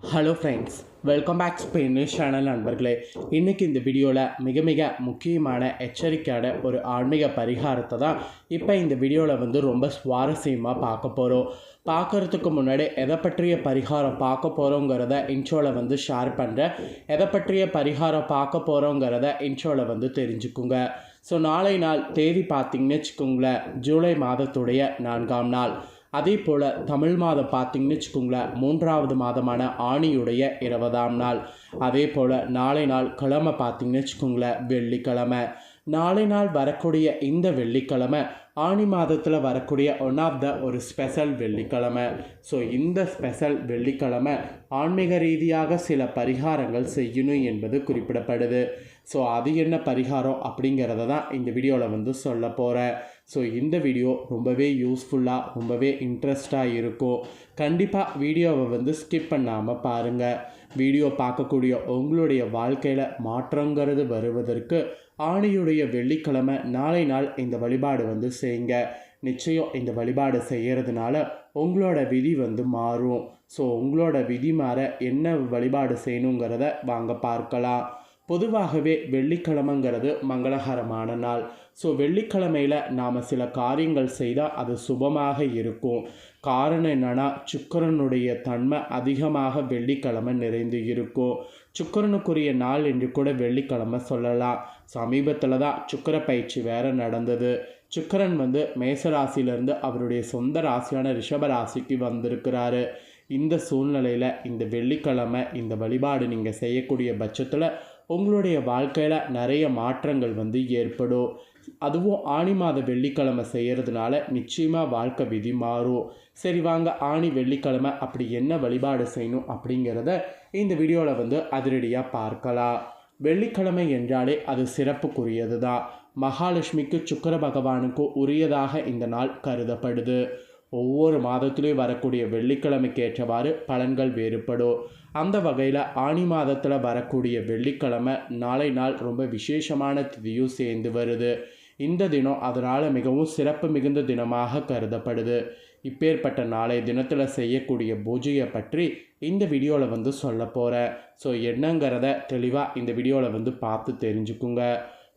Hello friends welcome back Spain channel நண்பர்களே. இன்றைக்கி இந்த வீடியோவில் மிக மிக முக்கியமான எச்சரிக்கையான ஒரு ஆன்மீக பரிகாரத்தை தான் இப்போ இந்த வீடியோவில் வந்து ரொம்ப சுவாரஸ்யமாக பார்க்க போகிறோம் பார்க்குறதுக்கு முன்னாடி எதை பற்றிய பரிகாரம் பார்க்க போகிறோங்கிறத இன்ட்ரோவில் வந்து ஷேர் பண்ணுறேன் எதை பற்றிய பரிகாரம் பார்க்க போகிறோங்கிறத இன்ட்ரோவில் வந்து தெரிஞ்சுக்குங்க. ஸோ நாளை நாள் தேதி பார்த்தீங்கன்னு வச்சுக்கோங்களேன் ஜூலை மாதத்துடைய நான்காம் நாள். அதே போல் தமிழ் மாதம் பார்த்தீங்கன்னு வச்சுக்கோங்களேன் மூன்றாவது மாதமான ஆணியுடைய இருபதாம் நாள். அதே போல் நாளை நாள் கிழமை பார்த்தீங்கன்னு வச்சுக்கோங்களேன் வெள்ளிக்கிழமை. நாளை நாள் வரக்கூடிய இந்த வெள்ளிக்கிழமை ஆணி மாதத்தில் வரக்கூடிய ஒன் ஆஃப் த ஒரு ஸ்பெஷல் வெள்ளிக்கிழமை. ஸோ இந்த ஸ்பெஷல் வெள்ளிக்கிழமை ஆன்மீக ரீதியாக சில பரிகாரங்கள் செய்யணும் என்பது குறிப்பிடப்படுது. ஸோ அது என்ன பரிகாரம் அப்படிங்கிறத தான் இந்த வீடியோவில் வந்து சொல்ல போகிறேன் ஸோ இந்த வீடியோ ரொம்பவே யூஸ்ஃபுல்லாக ரொம்பவே இன்ட்ரெஸ்டாக இருக்கும். கண்டிப்பாக வீடியோவை வந்து ஸ்கிப் பண்ணாமல் பாருங்கள் வீடியோ பார்க்கக்கூடிய உங்களுடைய வாழ்க்கையில் மாற்றங்கிறது வருவதற்கு ஆணியுடைய வெள்ளிக்கிழமை நாளை நாள் இந்த வழிபாடு வந்து செய்யுங்க நிச்சயம் இந்த வழிபாடு செய்கிறதுனால உங்களோட விதி வந்து மாறும். ஸோ உங்களோட விதி மாற என்ன வழிபாடு செய்யணுங்கிறத வாங்க பார்க்கலாம். பொதுவாகவே வெள்ளிக்கிழமைங்கிறது மங்களகரமான நாள். ஸோ வெள்ளிக்கிழமையில் நாம் சில காரியங்கள் செய்தால் அது சுபமாக இருக்கும். காரணம் என்னென்னா சுக்கரனுடைய தன்மை அதிகமாக வெள்ளிக்கிழமை நிறைந்து இருக்கும். சுக்கரனுக்குரிய நாள் என்று கூட வெள்ளிக்கிழமை சொல்லலாம். சமீபத்தில் தான் சுக்கர பயிற்சி வேற நடந்தது. சுக்கரன் வந்து மேசராசியிலேருந்து அவருடைய சொந்த ராசியான ரிஷப ராசிக்கு வந்திருக்கிறாரு. இந்த சூழ்நிலையில் இந்த வெள்ளிக்கிழமை இந்த வழிபாடு நீங்கள் செய்யக்கூடிய பட்சத்தில் உங்களுடைய வாழ்க்கையில் நிறைய மாற்றங்கள் வந்து ஏற்படும். அதுவும் ஆணி மாத வெள்ளிக்கிழமை செய்கிறதுனால நிச்சயமாக வாழ்க்கை விதி மாறும். சரி வாங்க ஆணி வெள்ளிக்கிழமை அப்படி என்ன வழிபாடு செய்யணும் அப்படிங்கிறத இந்த வீடியோவில் வந்து அதிரடியாக பார்க்கலாம். வெள்ளிக்கிழமை என்றாலே அது சிறப்புக்குரியது தான் மகாலட்சுமிக்கு சுக்கர பகவானுக்கு உரியதாக இந்த நாள் கருதப்படுது. ஒவ்வொரு மாதத்திலையும் வரக்கூடிய வெள்ளிக்கிழமைக்கு ஏற்றவாறு பலன்கள் வேறுபடும். அந்த வகையில் ஆணி மாதத்தில் வரக்கூடிய வெள்ளிக்கிழமை நாளை நாள் ரொம்ப விசேஷமான திதியும் சேர்ந்து வருது. இந்த தினம் அதனால் மிகவும் சிறப்பு மிகுந்த தினமாக கருதப்படுது. இப்பேற்பட்ட நாளை தினத்தில் செய்யக்கூடிய பூஜையை பற்றி இந்த வீடியோவில் வந்து சொல்ல போகிறேன் ஸோ என்னங்கிறத தெளிவாக இந்த வீடியோவில் வந்து பார்த்து தெரிஞ்சுக்குங்க.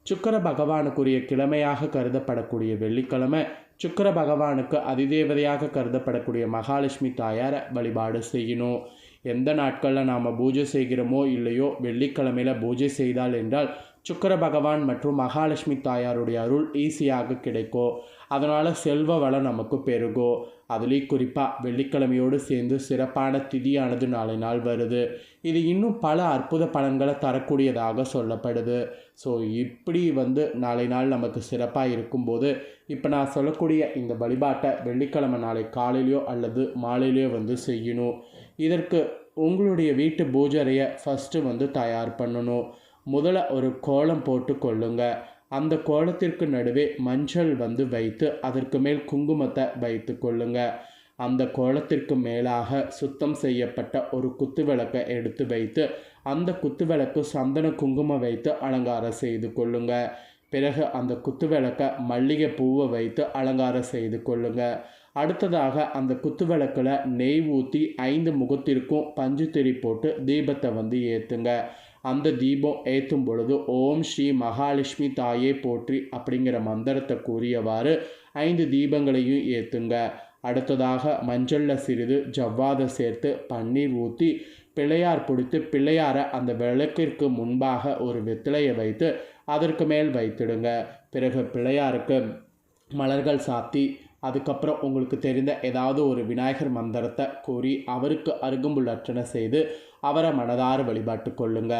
சுக்கர பகவானுக்குரிய கிழமையாக கருதப்படக்கூடிய வெள்ளிக்கிழமை சுக்கர பகவானுக்கு அதிதேவதையாக கருதப்படக்கூடிய மகாலட்சுமி தாயாரை வழிபாடு செய்யணும். எந்த நாட்களில் நாம் பூஜை செய்கிறோமோ இல்லையோ வெள்ளிக்கிழமையில் பூஜை செய்தால் என்றால் சுக்கர பகவான் மற்றும் மகாலட்சுமி தாயாருடைய அருள் ஈஸியாக கிடைக்கும் அதனால் செல்வ வளம் நமக்கு பெருகும் அதுலேயும் குறிப்பாக வெள்ளிக்கிழமையோடு சேர்ந்து சிறப்பான திதியானது நாளை நாள் வருது. இது இன்னும் பல அற்புத பலன்களை தரக்கூடியதாக சொல்லப்படுது. ஸோ இப்படி வந்து நாளை நாள் நமக்கு சிறப்பாக இருக்கும்போது இப்போ நான் சொல்லக்கூடிய இந்த வழிபாட்டை வெள்ளிக்கிழமை நாளை காலையிலையோ அல்லது மாலையிலையோ வந்து செய்யணும். இதற்கு உங்களுடைய வீட்டு பூஜரையை ஃபஸ்ட்டு வந்து தயார் பண்ணணும். முதல்ல ஒரு கோலம் போட்டு கொள்ளுங்க. அந்த கோலத்திற்கு நடுவே மஞ்சள் வந்து வைத்து அதற்கு மேல் குங்குமத்தை வைத்து கொள்ளுங்க. அந்த கோலத்திற்கு மேலாக சுத்தம் செய்யப்பட்ட ஒரு குத்து விளக்கை எடுத்து வைத்து அந்த குத்து விளக்கு சந்தன குங்குமம் வைத்து அலங்காரம் செய்து கொள்ளுங்க. பிறகு அந்த குத்து விளக்கை மல்லிகை பூவை வைத்து அலங்காரம் செய்து கொள்ளுங்க. அடுத்ததாக அந்த குத்து விளக்கில் நெய் ஊற்றி ஐந்து முகத்திற்கும் பஞ்சு திரி போட்டு தீபத்தை வந்து ஏற்றுங்க அந்த தீபம் ஏற்றும் பொழுது ஓம் ஸ்ரீ மகாலட்சுமி தாயே போற்றி அப்படிங்கிற மந்திரத்தை கூறியவாறு ஐந்து தீபங்களையும் ஏற்றுங்க அடுத்ததாக மஞ்சளில் சிறிது ஜவ்வாதை சேர்த்து பன்னீர் ஊற்றி பிள்ளையார் பிடித்து பிள்ளையாரை அந்த விளக்கிற்கு முன்பாக ஒரு வெத்திலையை வைத்து அதற்கு மேல் வைத்திடுங்க. பிறகு பிள்ளையாருக்கு மலர்கள் சாத்தி அதுக்கப்புறம் உங்களுக்கு தெரிந்த ஏதாவது ஒரு விநாயகர் மந்திரத்தை கூறி அவருக்கு அருகம்புல் அர்ச்சனை செய்து அவரை மனதார வழிபாட்டு கொள்ளுங்க.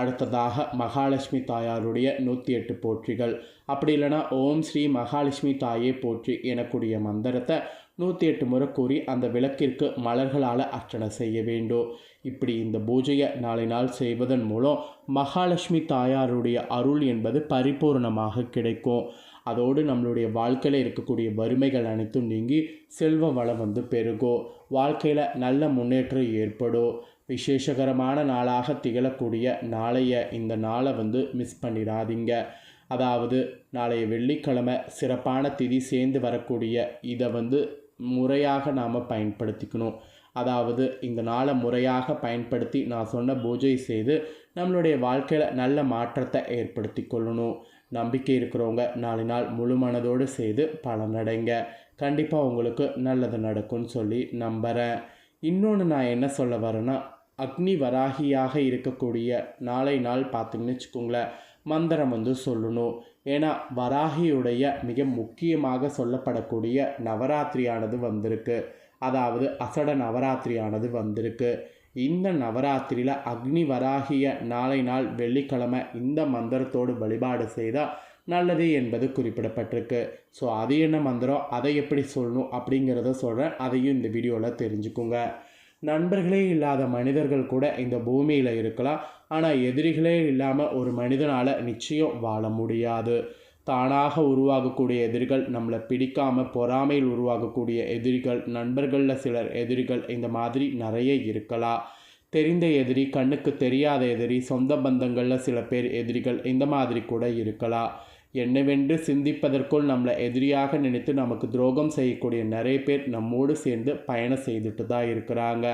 அடுத்ததாக மகாலட்சுமி தாயாருடைய நூற்றி எட்டு போற்றிகள். அப்படி இல்லைனா ஓம் ஸ்ரீ மகாலட்சுமி தாயே போற்றி எனக்கூடிய மந்திரத்தை நூற்றி எட்டு முறை கூறி அந்த விளக்கிற்கு மலர்களால் அர்ச்சனை செய்ய வேண்டும். இப்படி இந்த பூஜையை நாளை நாள் செய்வதன் மூலம் மகாலட்சுமி தாயாருடைய அருள் என்பது பரிபூர்ணமாக கிடைக்கும். அதோடு நம்மளுடைய வாழ்க்கையில் இருக்கக்கூடிய வறுமைகள் அனைத்தும் நீங்கி செல்வ வளம் வந்து பெருகும். வாழ்க்கையில் நல்ல முன்னேற்றம் ஏற்படும். விசேஷகரமான நாளாக திகழக்கூடிய நாளைய இந்த நாளை வந்து மிஸ் பண்ணிடாதீங்க. அதாவது நாளைய வெள்ளிக்கிழமை சிறப்பான திதி சேர்ந்து வரக்கூடிய இதை வந்து முறையாக நாம் பயன்படுத்திக்கணும். அதாவது இந்த நாளை முறையாக பயன்படுத்தி நான் சொன்ன பூஜை செய்து நம்மளுடைய வாழ்க்கையில் நல்ல மாற்றத்தை ஏற்படுத்தி கொள்ளணும். நம்பிக்கை இருக்கிறவங்க நாலு நாள் முழு மனதோடு செய்து பலனடைங்க கண்டிப்பாக உங்களுக்கு நல்லது நடக்கும்னு சொல்லி நம்புகிறேன் இன்னொன்று நான் என்ன சொல்ல வரேன்னா அக்னி வராகியாக இருக்கக்கூடிய நாளை நாள் பார்த்தீங்கன்னு வச்சுக்கோங்களேன் மந்திரம் வந்து சொல்லணும். ஏன்னா வராகியுடைய மிக முக்கியமாக சொல்லப்படக்கூடிய நவராத்திரியானது வந்திருக்கு. அதாவது அசட நவராத்திரியானது வந்திருக்கு. இந்த நவராத்திரியில் அக்னி வராகிய நாளை நாள் வெள்ளிக்கிழமை இந்த மந்திரத்தோடு வழிபாடு செய்தால் நல்லது என்பது குறிப்பிடப்பட்டிருக்கு. ஸோ அது என்ன மந்திரம்? அதை எப்படி சொல்லணும் அப்படிங்கிறத சொல்கிறேன் அதையும் இந்த வீடியோவில் தெரிஞ்சுக்கோங்க. நண்பர்களே இல்லாத மனிதர்கள் கூட இந்த பூமியில் இருக்கலாம். ஆனால் எதிரிகளே இல்லாமல் ஒரு மனிதனால் நிச்சயம் வாழ முடியாது. தானாக உருவாகக்கூடிய எதிரிகள் நம்மளை பிடிக்காமல் பொறாமையில் உருவாகக்கூடிய எதிரிகள் நண்பர்களில் சிலர் எதிரிகள் இந்த மாதிரி நிறைய இருக்கலாம். தெரிந்த எதிரி கண்ணுக்கு தெரியாத எதிரி சொந்த பந்தங்களில் சில பேர் எதிரிகள் இந்த மாதிரி கூட இருக்கலாம். என்னவென்று சிந்திப்பதற்குள் நம்மளை எதிரியாக நினைத்து நமக்கு துரோகம் செய்யக்கூடிய நிறைய பேர் நம்மோடு சேர்ந்து பயணம் செய்துட்டு தான் இருக்கிறாங்க.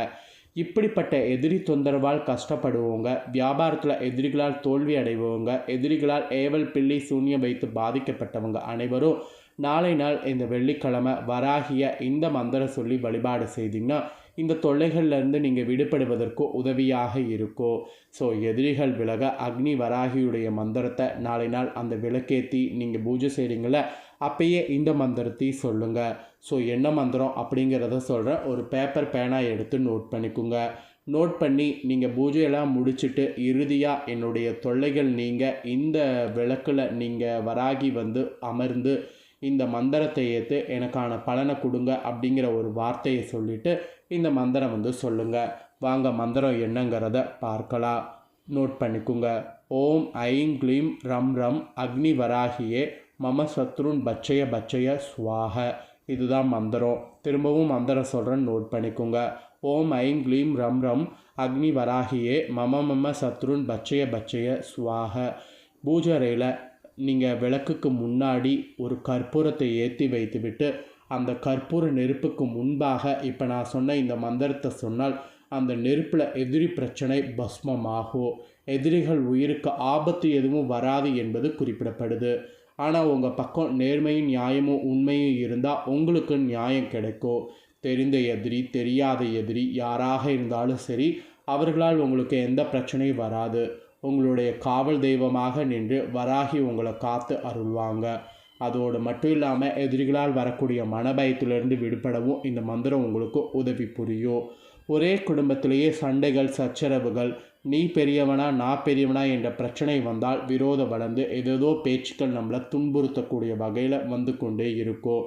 இப்படிப்பட்ட எதிரி தொந்தரவால் கஷ்டப்படுவோங்க. வியாபாரத்தில் எதிரிகளால் தோல்வி அடைபவங்க எதிரிகளால் ஏவல் பிள்ளை சூன்யம் வைத்து பாதிக்கப்பட்டவங்க அனைவரும் நாளை நாள் இந்த வெள்ளிக்கிழமை வராகிய இந்த மந்திரம் சொல்லி வழிபாடு செய்தீங்கன்னா இந்த தொல்லைகள்லேருந்து நீங்கள் விடுபடுவதற்கோ உதவியாக இருக்கும் ஸோ எதிரிகள் விலக அக்னி வராகியுடைய மந்திரத்தை நாளை நாள் அந்த விளக்கேற்றி நீங்கள் பூஜை செய்கிறீங்கள அப்பயே இந்த மந்திரத்தையும் சொல்லுங்கள் ஸோ என்ன மந்திரம் அப்படிங்கிறத சொல்கிறேன் ஒரு பேப்பர் பேனா எடுத்து நோட் பண்ணிக்கோங்க. நோட் பண்ணி நீங்கள் பூஜையெல்லாம் முடிச்சுட்டு இறுதியாக என்னுடைய தொல்லைகள் நீங்கள் இந்த விளக்கில் நீங்கள் வராகி வந்து அமர்ந்து இந்த மந்திரத்தை ஏற்று எனக்கான பலனை கொடுங்க அப்படிங்கிற ஒரு வார்த்தையை சொல்லிவிட்டு இந்த மந்திரம் வந்து சொல்லுங்கள் வாங்க மந்திரம் என்னங்கிறத பார்க்கலாம். நோட் பண்ணிக்கோங்க. ஓம் ஐம் க்ளீம் ரம் ரம் அக்னி வராகியே மம சத்ருன் பச்சைய பச்சைய சுவாக. இதுதான் மந்திரம். திரும்பவும் மந்திரம் சொல்கிறேன் நோட் பண்ணிக்கோங்க. ஓம் ஐம் க்ளீம் ரம் ரம் அக்னி வராகியே மம மம சத்ருன் பச்சைய பச்சைய சுவாக. பூஜரையில் நீங்கள் விளக்குக்கு முன்னாடி ஒரு கற்பூரத்தை ஏற்றி வைத்துவிட்டு அந்த கற்பூர நெருப்புக்கு முன்பாக இப்போ நான் சொன்ன இந்த மந்திரத்தை சொன்னால் அந்த நெருப்பில் எதிரி பிரச்சனை பஸ்மமாகும் எதிரிகள் உயிருக்கு ஆபத்து எதுவும் வராது என்பது குறிப்பிடப்படுது. ஆனால் உங்கள் பக்கம் நேர்மையும் நியாயமும் உண்மையும் இருந்தால் உங்களுக்கு நியாயம் கிடைக்கும் தெரிந்த எதிரி தெரியாத எதிரி யாராக இருந்தாலும் சரி அவர்களால் உங்களுக்கு எந்த பிரச்சனையும் வராது. உங்களுடைய காவல் தெய்வமாக நின்று வராகி உங்களை காத்து அருள்வாங்க. அதோடு மட்டும் இல்லாமல் எதிரிகளால் வரக்கூடிய மனபயத்திலிருந்து விடுபடவும் இந்த மந்திரம் உங்களுக்கு உதவி புரியும். ஒரே குடும்பத்திலேயே சண்டைகள் சச்சரவுகள் நீ பெரியவனா நான் பெரியவனா என்ற பிரச்சனை வந்தால் விரோதம் வளர்ந்து ஏதேதோ பேச்சுக்கள் நம்மளை துன்புறுத்தக்கூடிய வகையில் வந்து கொண்டே இருக்கும்.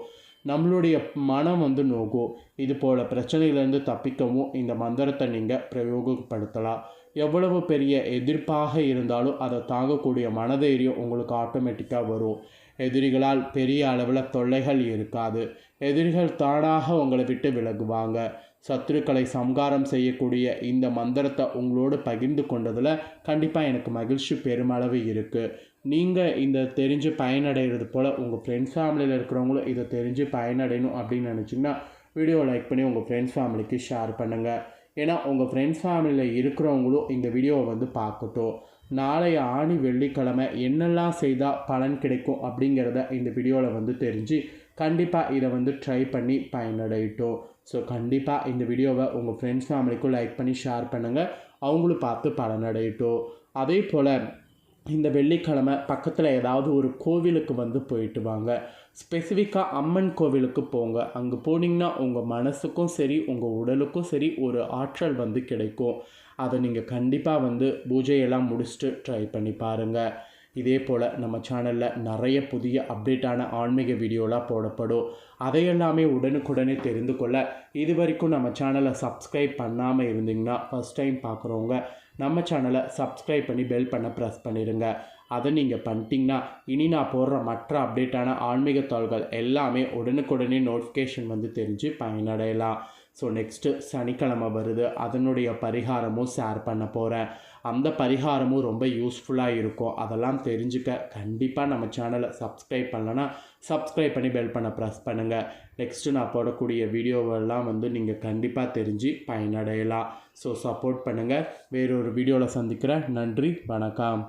நம்மளுடைய மனம் வந்து நோகும். இது போல் பிரச்சனையிலேருந்து தப்பிக்கவும் இந்த மந்திரத்தை நீங்கள் பிரயோகப்படுத்தலாம். எவ்வளவு பெரிய எதிர்ப்பாக இருந்தாலும் அதை தாங்கக்கூடிய மனதைரியம் உங்களுக்கு ஆட்டோமேட்டிக்காக வரும். எதிரிகளால் பெரிய அளவில் தொல்லைகள் இருக்காது. எதிரிகள் தானாக உங்களை விட்டு விலகுவாங்க. சத்துருக்களை சம்காரம் செய்யக்கூடிய இந்த மந்திரத்தை உங்களோடு பகிர்ந்து கொண்டதில் கண்டிப்பாக எனக்கு மகிழ்ச்சி பெருமளவு இருக்குது நீங்கள் இந்த தெரிஞ்சு பயனடைகிறது போல் உங்கள் ஃப்ரெண்ட்ஸ் ஃபேமிலியில் இருக்கிறவங்களும் இதை தெரிஞ்சு பயனடையணும் அப்படின்னு நினச்சிங்கன்னா வீடியோ லைக் பண்ணி உங்கள் ஃப்ரெண்ட்ஸ் ஃபேமிலிக்கு ஷேர் பண்ணுங்கள் ஏன்னா உங்கள் ஃப்ரெண்ட்ஸ் ஃபேமிலியில் இருக்கிறவங்களும் இந்த வீடியோவை வந்து பார்க்கட்டும் நாளைய ஆணி வெள்ளிக்கிழமை என்னெல்லாம் செய்தால் பலன் கிடைக்கும் அப்படிங்கிறத இந்த வீடியோவில் வந்து தெரிஞ்சு கண்டிப்பாக இதை வந்து ட்ரை பண்ணி பயனடையட்டும். ஸோ கண்டிப்பாக இந்த வீடியோவை உங்கள் ஃப்ரெண்ட்ஸ் ஃபேமிலிக்கும் லைக் பண்ணி ஷேர் பண்ணுங்கள் அவங்களும் பார்த்து பலனடையட்டும். அதே போல் இந்த வெள்ளிக்கிழமை பக்கத்தில் ஏதாவது ஒரு கோவிலுக்கு வந்து போயிட்டு வாங்க. ஸ்பெசிஃபிக்காக அம்மன் கோவிலுக்கு போங்க. அங்கே போனீங்கன்னா உங்கள் மனசுக்கும் சரி உங்கள் உடலுக்கும் சரி ஒரு ஆற்றல் வந்து கிடைக்கும். அதை நீங்கள் கண்டிப்பாக வந்து பூஜையெல்லாம் முடிச்சுட்டு ட்ரை பண்ணி பாருங்கள் இதே போல் நம்ம சேனலில் நிறைய புதிய அப்டேட்டான ஆன்மீக வீடியோலாம் போடப்படும். அதையெல்லாமே உடனுக்குடனே தெரிந்து கொள்ள இது வரைக்கும் நம்ம சேனலை சப்ஸ்கிரைப் பண்ணாமல் இருந்தீங்கன்னா ஃபஸ்ட் டைம் பார்க்குறவங்க நம்ம சேனலை சப்ஸ்கிரைப் பண்ணி பெல் பண்ண ப்ரெஸ் பண்ணிடுங்க. அதை நீங்கள் பண்ணிட்டீங்கன்னா இனி நான் போடுற மற்ற அப்டேட்டான ஆன்மீக தாள்கள் எல்லாமே உடனுக்குடனே நோட்டிஃபிகேஷன் வந்து தெரிஞ்சு பயனடையலாம். ஸோ நெக்ஸ்ட்டு சனிக்கிழமை வருது. அதனுடைய பரிகாரமும் ஷேர் பண்ண போகிறேன் அந்த பரிகாரமும் ரொம்ப யூஸ்ஃபுல்லாக இருக்கும். அதெல்லாம் தெரிஞ்சுக்க கண்டிப்பாக நம்ம சேனலை சப்ஸ்கிரைப் பண்ணலன்னா சப்ஸ்கிரைப் பண்ணி பெல் பண்ண ப்ரெஸ் பண்ணுங்கள் நெக்ஸ்ட்டு நான் போடக்கூடிய வீடியோவெல்லாம் வந்து நீங்கள் கண்டிப்பாக தெரிஞ்சு பயனடையலாம். ஸோ சப்போர்ட் பண்ணுங்கள் வேறொரு வீடியோவில் சந்திக்கிறேன். நன்றி. வணக்கம்.